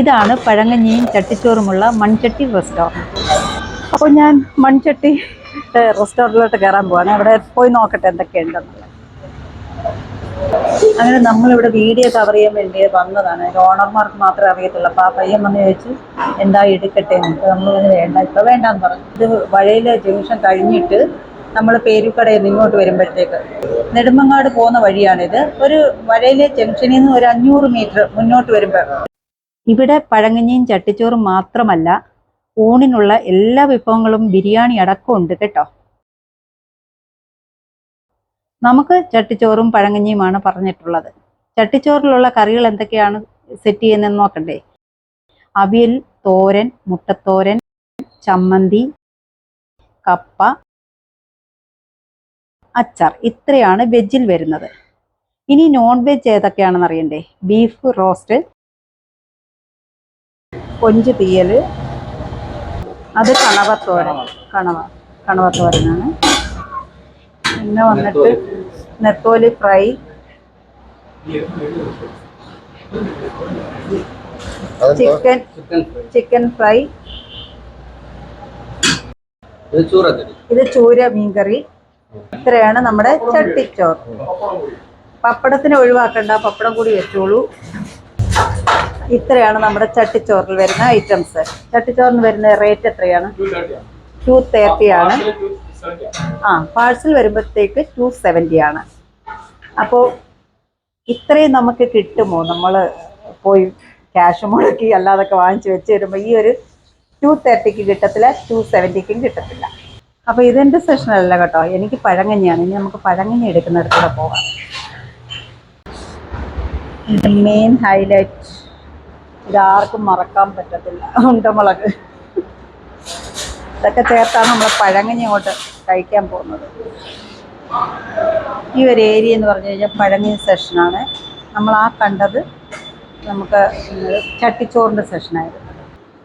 ഇതാണ് പഴങ്ങഞ്ഞിയും ചട്ടിച്ചോറുമുള്ള മൺചട്ടി റെസ്റ്റോറന്റ് അപ്പോൾ ഞാൻ മൺചട്ടി റെസ്റ്റോറന്റിലോട്ട് കയറാൻ പോവാണ്. അവിടെ പോയി നോക്കട്ടെ എന്തൊക്കെയുണ്ടെന്നുള്ളത് അങ്ങനെ നമ്മളിവിടെ വീഡിയോ കവർ ചെയ്യാൻ വേണ്ടി വന്നതാണ്. ഓണർമാർക്ക് മാത്രമേ അറിയത്തുള്ളൂ. അപ്പോൾ ആ പയ്യൻ വന്ന് ചോദിച്ചു എന്താ എടുക്കട്ടെ? നമുക്ക് നമ്മൾ വേണ്ട ഇപ്പോൾ വേണ്ടാന്ന് പറഞ്ഞു. ഇത് വഴയിലെ ജംഗ്ഷൻ കഴിഞ്ഞിട്ട് നമ്മൾ പേരുക്കടയിൽ നിന്ന് ഇങ്ങോട്ട് വരുമ്പോഴത്തേക്ക് നെടുമങ്ങാട് പോകുന്ന വഴിയാണിത്. ഒരു വഴയിലെ ജംഗ്ഷനിൽ നിന്ന് ഒരു അഞ്ഞൂറ് മീറ്റർ മുന്നോട്ട് വരുമ്പോൾ ഇവിടെ പഴങ്ങഞ്ഞിയും ചട്ടിച്ചോറും മാത്രമല്ല ഊണിനുള്ള എല്ലാ വിഭവങ്ങളും ബിരിയാണി അടക്കം ഉണ്ട് കേട്ടോ. നമുക്ക് ചട്ടിച്ചോറും പഴങ്ങഞ്ഞിയുമാണ് പറഞ്ഞിട്ടുള്ളത്. ചട്ടിച്ചോറിലുള്ള കറികൾ എന്തൊക്കെയാണ് സെറ്റ് ചെയ്യുന്നതെന്ന് നോക്കണ്ടേ? അവിയൽ തോരൻ മുട്ടത്തോരൻ ചമ്മന്തി കപ്പ അച്ചാർ. ഇത്രയാണ് വെജിൽ വരുന്നത്. ഇനി നോൺ വെജ് ഏതൊക്കെയാണെന്ന് അറിയണ്ടേ? ബീഫ് റോസ്റ്റ് കൊഞ്ച് തീയൽ അത് കണവത്തോരൻ. കണവ. കണവത്തോരനാണ്. പിന്നെ വന്നിട്ട് നെത്തോലി. ഫ്രൈ. ചിക്കൻ. Chicken fry. ഇത് ചൂര മീൻകറി. ഇത്രയാണ് നമ്മുടെ ചട്ടിച്ചോർ പപ്പടത്തിന് ഒഴിവാക്കണ്ട. പപ്പടം കൂടി വെച്ചോളൂ. ഇത്രയാണ് നമ്മുടെ ചട്ടിച്ചോറിൽ വരുന്ന ഐറ്റംസ് ചട്ടിച്ചോറിന് വരുന്ന റേറ്റ് എത്രയാണ്? ടു തേർട്ടി ആണ്. ആ പാഴ്സൽ വരുമ്പോഴത്തേക്ക് ടു സെവന്റി ആണ്. അപ്പോൾ ഇത്രയും നമുക്ക് കിട്ടുമോ? നമ്മൾ പോയി ക്യാഷ് മുടക്കി അല്ലാതൊക്കെ വാങ്ങിച്ച് വെച്ച് വരുമ്പോൾ ഈ ഒരു ടു തേർട്ടിക്ക് കിട്ടത്തില്ല ടു സെവന്റിക്കും കിട്ടത്തില്ല. അപ്പോൾ ഇതെന്റെ സെഷനല്ല കേട്ടോ. എനിക്ക് പഴങ്ങഞ്ഞിയാണ്. ഇനി നമുക്ക് പഴങ്ങഞ്ഞി എടുക്കുന്നിടത്തൂടെ ഇത് മെയിൻ ഹൈലൈറ്റ് ഇതാർക്കും മറക്കാൻ പറ്റത്തില്ല. ഉണ്ടമുളക് ഇതൊക്കെ ചേർത്താണ് നമ്മൾ പഴങ്ങഞ്ഞി അങ്ങോട്ട് കഴിക്കാൻ പോകുന്നത്. ഈ ഒരു ഏരിയ എന്ന് പറഞ്ഞു കഴിഞ്ഞാൽ പഴങ്ങി സെഷനാണ് നമ്മൾ ആ കണ്ടത് നമുക്ക് ചട്ടിച്ചോറിന്റെ സെഷനായിരുന്നു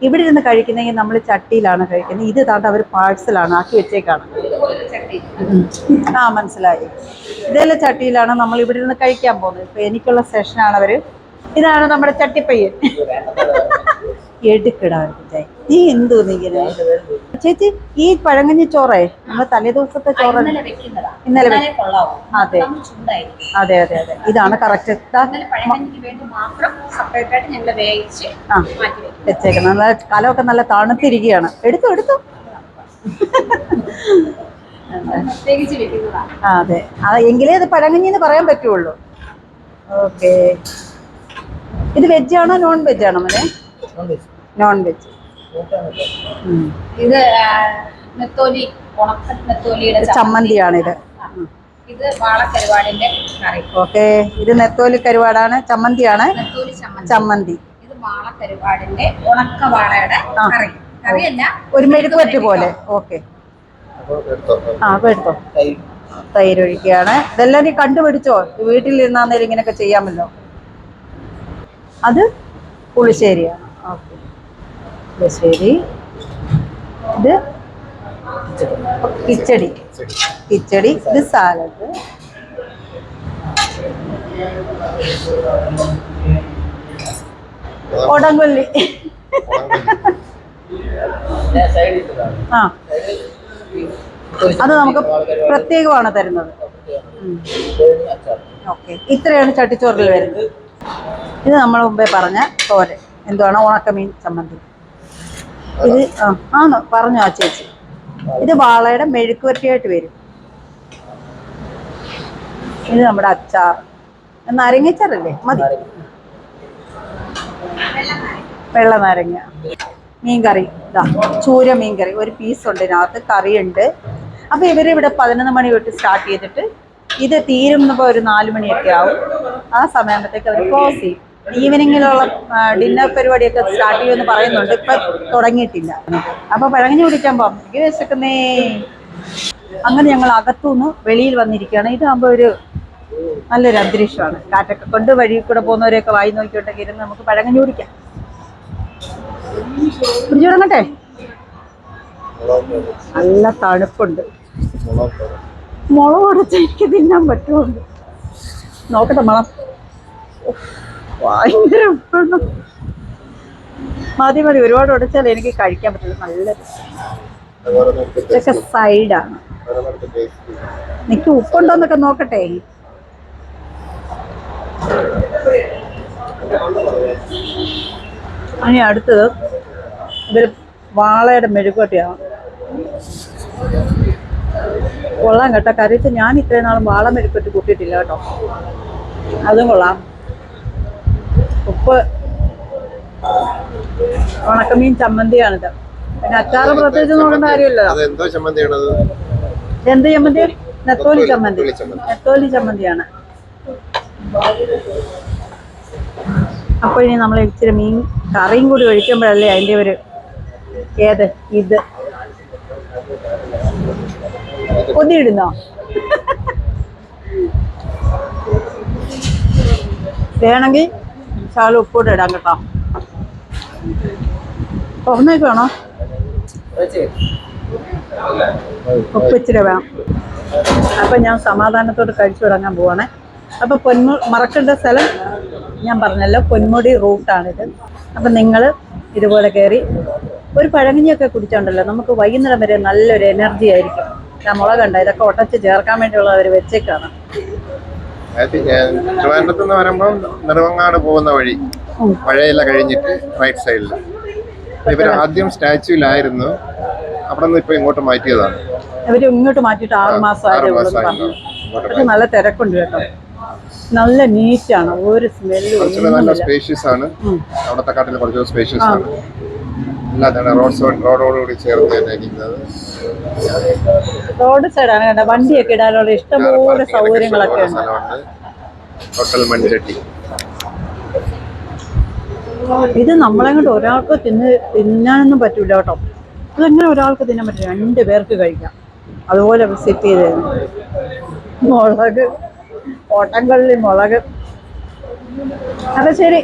ഇവിടെ ഇരുന്ന് കഴിക്കുന്നെങ്കിൽ നമ്മൾ ചട്ടിയിലാണ് കഴിക്കുന്നത്. ഇത് താണ്ട് അവർ പാഴ്സലാണ് ആക്കി വെച്ചേക്കാണ്. ആ മനസ്സിലായി. ഇതെല്ലാം ചട്ടിയിലാണ് നമ്മൾ ഇവിടെ ഇരുന്ന് കഴിക്കാൻ പോകുന്നത്. ഇപ്പം എനിക്കുള്ള സെഷനാണ് അവർ ഇതാണ് നമ്മുടെ ചട്ടിപ്പയ്യൻ. എടുക്കടാ നീ എന്തോ നീങ്ങനെ ചേച്ചി ഈ പഴങ്കഞ്ഞി ചോറേ നമ്മുടെ തലേ ദിവസത്തെ ചോറ് ഇന്നലെ അതെ. അതെ അതെ അതെ. ഇതാണ് കറക്റ്റ് ആ വെച്ചേക്കണം. നല്ല കലമൊക്കെ നല്ല തണുത്തിരിക്കുകയാണ്. എടുത്തു എടുത്തു? അതെ. എങ്കിലേ അത് പഴങ്കഞ്ഞിന്ന് പറയാൻ പറ്റുള്ളൂ. ഓക്കെ. ഇത് വെജ് ആണോ നോൺ വെജ് ആണോ മോനെ? നോൺ വെജ് ഇത് നെത്തോലി ചമ്മന്തിയാണിത് ഇത് വാളക്കരുവാടിന്റെ കറി. ഓക്കെ. ഇത് നെത്തോലി കരുവാടാണ് ചമ്മന്തിയാണ്. നെത്തോലി ചമ്മന്തി. ഒരു ഇത് വാളക്കരുവാടിന്റെ ഉണക്ക വാളയുടെ കറി. കറിയല്ല ഒരു മെഴുക്കുപറ്റ് പോലെ. ഓക്കെ. ആ എടുത്തോ. തൈര്. ഒഴിക്കുകയാണ് ഇതെല്ലാം നീ കണ്ടുപിടിച്ചോ? വീട്ടിലിരുന്നാന്നേരം ഇങ്ങനെയൊക്കെ ചെയ്യാമല്ലോ. അത് പുളിശ്ശേരിയാണ് ഓക്കെ. പുളിശ്ശേരി. ഇത് കിച്ചടി. കിച്ചടി ഇത് സാലഡ്. കൊടംകൊല്ലി ആ. അത് നമുക്ക് പ്രത്യേകമാണ് തരുന്നത്. ഓക്കെ. ഇത്രയാണ് ചട്ടിച്ചോറിൽ വരുന്നത്. ഇത് നമ്മൾ മുമ്പേ പറഞ്ഞ തോരൻ എന്തുവാണ്? ഉണക്കമീൻ ചമ്മന്തി. ഇത് ആന്ന് പറഞ്ഞു ആ ചേച്ചി. ഇത് വാളയുടെ മെഴുക്കുവരട്ടിയായിട്ട് വരും. ഇത് നമ്മുടെ അച്ചാർ. നാരങ്ങച്ചാറല്ലേ? മതി. വെള്ള നാരങ്ങ. മീൻകറി. ഇതാ ചൂര മീൻകറി. ഒരു പീസ് ഉണ്ട് ഇതിനകത്ത്. കറിയുണ്ട്. അപ്പോൾ ഇവരിവിടെ പതിനൊന്ന് മണി തൊട്ട് സ്റ്റാർട്ട് ചെയ്തിട്ട് ഇത് തീരുമ്പോൾ ഒരു നാല് മണിയൊക്കെ ആവും. ആ സമയത്തേക്ക് അവർ ക്ലോസ് ചെയ്യും. ഈവനിങ്ങിലുള്ള ഡിന്നർ പരിപാടിയൊക്കെ സ്റ്റാർട്ട് ചെയ്യുമെന്ന് പറയുന്നുണ്ട്. ഇപ്പം തുടങ്ങിയിട്ടില്ല. അപ്പോൾ പഴങ്ങഞ്ഞി കുടിക്കാൻ പോകാം എനിക്ക് വിശക്കുന്നേ അങ്ങനെ ഞങ്ങൾ അകത്തുനിന്ന് വെളിയിൽ വന്നിരിക്കുകയാണ്. ഇതാകുമ്പോൾ ഒരു നല്ലൊരു അന്തരീക്ഷമാണ്. കാറ്റൊക്കെ കൊണ്ട് വഴി കൂടെ പോകുന്നവരെയൊക്കെ വായി നോക്കിയിട്ടൊക്കെ ഇരുന്ന് നമുക്ക് പഴങ്ങഞ്ഞി കുടിക്കാം. കുടിച്ചു തുടങ്ങട്ടെ നല്ല തണുപ്പുണ്ട്. മുളക് കൊടുത്ത് എനിക്ക് തിന്നാൻ പറ്റുമുണ്ട് നോക്കട്ടെ മണം ഭയങ്കര മതി മതി ഒരുപാട് ഉടച്ചാൽ എനിക്ക് കഴിക്കാൻ പറ്റില്ല നല്ല ഇതൊക്കെ സൈഡാണ്. എനിക്ക് ഉപ്പുണ്ടോന്നൊക്കെ നോക്കട്ടെ. ഇനി അടുത്തത് ഇതൊരു വാളയുടെ മെഴുകുവട്ടിയാണ് കൊള്ളാം കേട്ടോ. കറിച്ച് ഞാൻ ഇത്രയും നാളും വാളം മെഴുക്കുവട്ടി കൂട്ടിയിട്ടില്ല കേട്ടോ. അതും കൊള്ളാം. ഉപ്പ് ഉണക്കമീൻ ചമ്മന്തിയാണിത്. പിന്നെ അച്ചാറ് പ്രത്യേകിച്ച് നോക്കേണ്ട കാര്യമില്ലല്ലോ. എന്തോ എന്ത് ചമ്മന്തി? നെത്തോലി ചമ്മന്തി. നെത്തോലി ചമ്മന്തിയാണ്. അപ്പോൾ ഇനി നമ്മൾ ഇച്ചിരി മീൻ കറിയും കൂടി ഒഴിക്കുമ്പോഴല്ലേ അതിന്റെ ഒരു ഏത് ഇത്. കൊതിയിടുന്നോ വേണമെങ്കിൽ ശാല ഉപ്പോട്ട് ഇടാം കേട്ടോ. തുറന്നേക്ക് വേണോ? വേണം. അപ്പം ഞാൻ സമാധാനത്തോട് കഴിച്ചു തുടങ്ങാൻ പോവാണേ. അപ്പൊ പൊന്മു മറക്കേണ്ട സ്ഥലം ഞാൻ പറഞ്ഞല്ലോ പൊന്മുടി റൂട്ടാണിത് അപ്പം നിങ്ങൾ ഇതുപോലെ കയറി ഒരു പഴങ്ങഞ്ഞിയൊക്കെ കുടിച്ചോണ്ടല്ലോ. നമുക്ക് വൈകുന്നേരം വരെ നല്ലൊരു എനർജി ആയിരിക്കും. ഞാൻ മുളകണ്ട ഇതൊക്കെ ഒട്ടച്ച് ചേർക്കാൻ വേണ്ടിയുള്ള അവർ വെച്ചേക്കാണ്. ട്രിവാൻഡ്രത്ത് നിന്ന് വരുമ്പം നെടുവങ്ങാട് പോകുന്ന വഴി. മഴയില കഴിഞ്ഞിട്ട് റൈറ്റ് സൈഡിൽ ഇവർ ആദ്യം സ്റ്റാച്യൂലായിരുന്നു. അവിടെ നിന്ന് ഇപ്പൊ ഇങ്ങോട്ട് മാറ്റിയതാണ്. അവർ ഇങ്ങോട്ട് മാറ്റിയിട്ട് ആറ് മാസം ആയതേ ഉള്ളൂ എന്ന് പറഞ്ഞു. ഇങ്ങോട്ട് നല്ല തിരക്കുണ്ട് കേട്ടോ. നല്ല നീറ്റാണ് ഒരു സ്മെല്ലും നല്ല സ്പേഷ്യസ് ആണ്. അവിടുത്തെ കാട്ടിൽ കുറച്ച് സ്പേഷ്യസ് ആണ്. അല്ലാതെ റോഡ് റോഡോടുകൂടി ചേർത്ത് തന്നെ ഇരിക്കുന്നത് റോഡ് സൈഡാണ് കേട്ടോ വണ്ടിയൊക്കെ ഇടാനുള്ള ഇഷ്ടംപോലെ സൗകര്യങ്ങളൊക്കെ ഉണ്ട്. ഹോട്ടൽ മൺചട്ടി ഇത് നമ്മളെ കൊണ്ട് ഒരാൾക്ക് തിന്ന് തിന്നാനൊന്നും പറ്റൂല കേട്ടോ. ഇതെങ്ങനെ ഒരാൾക്ക് തിന്നാൻ പറ്റില്ല? രണ്ട് പേർക്ക് കഴിക്കാം. അതുപോലെ സെറ്റ് ചെയ്ത് മുളക് ഓട്ടംകള്ളി മുളക്. അപ്പൊ ശരി.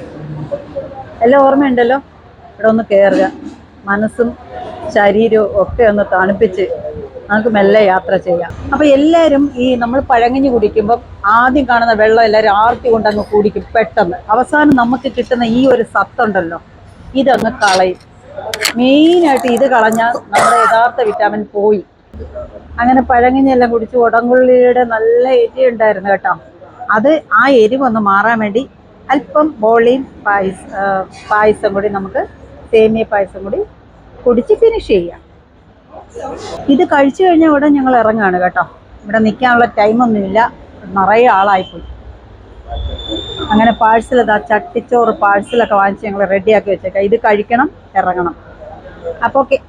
എല്ലാം ഓർമ്മയുണ്ടല്ലോ? ഇവിടെ ഒന്ന് കയറുക മനസ്സും ശരീരവും ഒക്കെ ഒന്ന് തണുപ്പിച്ച് നമുക്ക് മെല്ലെ യാത്ര ചെയ്യാം. അപ്പോൾ എല്ലാവരും ഈ നമ്മൾ പഴങ്ങഞ്ഞ് കുടിക്കുമ്പോൾ ആദ്യം കാണുന്ന വെള്ളം എല്ലാവരും ആർത്തി കൊണ്ടങ്ങ് കുടിക്കും പെട്ടെന്ന്. അവസാനം നമുക്ക് കിട്ടുന്ന ഈ ഒരു സത്തുണ്ടല്ലോ ഇതങ്ങ് കളയും. മെയിനായിട്ട് ഇത് കളഞ്ഞാൽ നമ്മുടെ യഥാർത്ഥ വിറ്റാമിൻ പോയി. അങ്ങനെ പഴങ്ങഞ്ഞെല്ലാം കുടിച്ച് ഉടങ്കുള്ളിയുടെ നല്ല എരി ഉണ്ടായിരുന്നു കേട്ടോ. അത് ആ എരിവൊന്ന് മാറാൻ വേണ്ടി അല്പം ബോളിയും പായസ പായസം കൂടി നമുക്ക് സേമിയ പായസം കൂടി കുടിച്ച് ഫിനിഷ് ചെയ്യാം. ഇത് കഴിച്ചു കഴിഞ്ഞാൽ ഉടൻ ഞങ്ങൾ ഇറങ്ങുകയാണ് കേട്ടോ. ഇവിടെ നിൽക്കാനുള്ള ടൈമൊന്നുമില്ല നിറയെ ആളായിപ്പോയി. അങ്ങനെ പാഴ്സൽ ഇതാ ചട്ടിച്ചോറ് പാഴ്സലൊക്കെ വാങ്ങിച്ച് ഞങ്ങൾ റെഡിയാക്കി വെച്ചേക്കാം. ഇത് കഴിക്കണം ഇറങ്ങണം. അപ്പോൾ ഓക്കെ